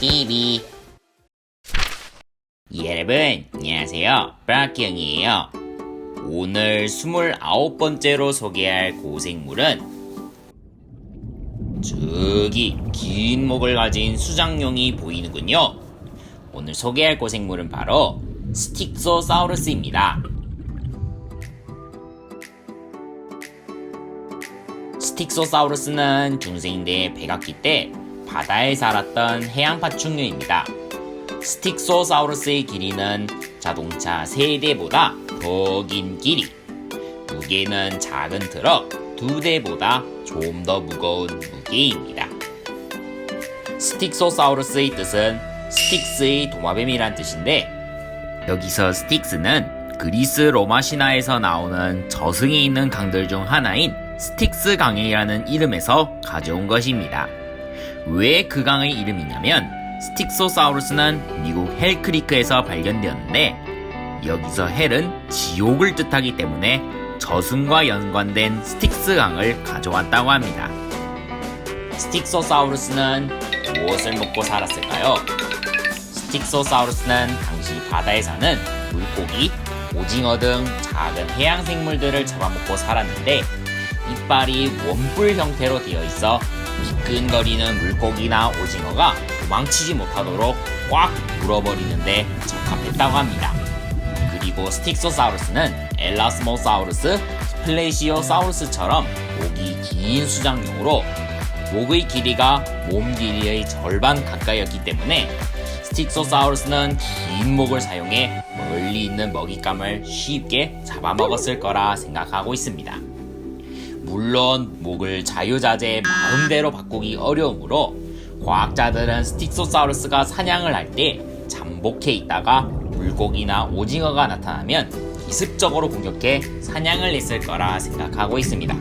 TV 여러분 안녕하세요. 브라키 형이에요. 오늘 29번째로 소개할 고생물은 저기 긴 목을 가진 수장용이 보이는군요. 오늘 소개할 고생물은 바로 스틱소사우루스입니다. 스틱소사우루스는 중생대 백악기 때 바다에 살았던 해양 파충류입니다. 스틱소사우루스의 길이는 자동차 3대보다 더 긴 길이, 무게는 작은 트럭 2대보다 좀 더 무거운 무게입니다. 스틱소사우루스의 뜻은 스틱스의 도마뱀이란 뜻인데 여기서 스틱스는 그리스 로마 신화에서 나오는 저승에 있는 강들 중 하나인 스틱스 강이라는 이름에서 가져온 것입니다. 왜 그 강의 이름이냐면 스틱소사우루스는 미국 헬크리크에서 발견되었는데 여기서 헬은 지옥을 뜻하기 때문에 저승과 연관된 스틱스 강을 가져왔다고 합니다. 스틱소사우루스는 무엇을 먹고 살았을까요? 스틱소사우루스는 당시 바다에 사는 물고기, 오징어 등 작은 해양 생물들을 잡아먹고 살았는데 이빨이 원뿔 형태로 되어 있어 미끈거리는 물고기나 오징어가 도망치지 못하도록 꽉 물어버리는데 적합했다고 합니다. 그리고 스틱소사우루스는 엘라스모사우루스, 스플레시오사우루스처럼 목이 긴 수장용으로 목의 길이가 몸 길이의 절반 가까이였기 때문에 스틱소사우루스는 긴 목을 사용해 멀리 있는 먹잇감을 쉽게 잡아먹었을 거라 생각하고 있습니다. 물론 목을 자유자재 마음대로 바꾸기 어려우므로 과학자들은 스틱소사우루스가 사냥을 할 때 잠복해 있다가 물고기나 오징어가 나타나면 기습적으로 공격해 사냥을 했을 거라 생각하고 있습니다.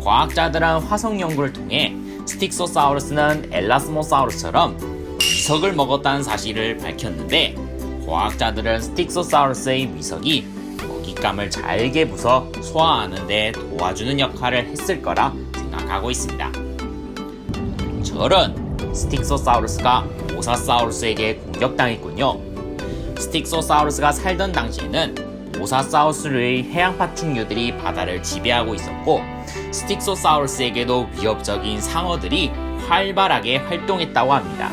과학자들은 화성 연구를 통해 스틱소사우루스는 엘라스모사우루스처럼 위석을 먹었다는 사실을 밝혔는데 과학자들은 스틱소사우루스의 위석이 먹잇감을 잘게 부숴 소화하는 데 도와주는 역할을 했을 거라 생각하고 있습니다. 저런 스틱소사우루스가 모사사우루스에게 공격당했군요. 스틱소사우루스가 살던 당시에는 모사사우루스의 해양 파충류들이 바다를 지배하고 있었고 스틱소사우루스에게도 위협적인 상어들이 활발하게 활동했다고 합니다.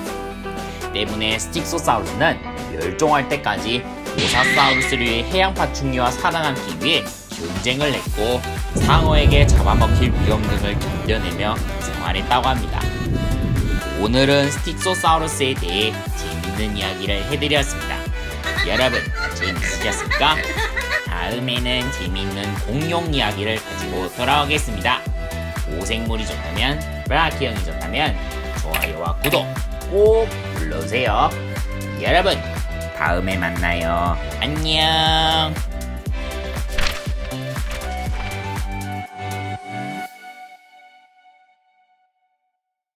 때문에 스틱소사우루스는 멸종할 때까지 모사사우루스류의 해양 파충류와 살아남기 위해 경쟁을 했고 상어에게 잡아먹힐 위험 등을 견뎌내며 생활했다고 합니다. 오늘은 스틱소사우루스에 대해 재밌는 이야기를 해드렸습니다. 여러분 재밌으셨습니까? 다음에는 재밌는 공룡 이야기를 가지고 돌아오겠습니다. 고생물이 좋다면 브라키 형이 좋다면 좋아요와 구독 꼭 눌러주세요. 여러분 다음에 만나요. 안녕.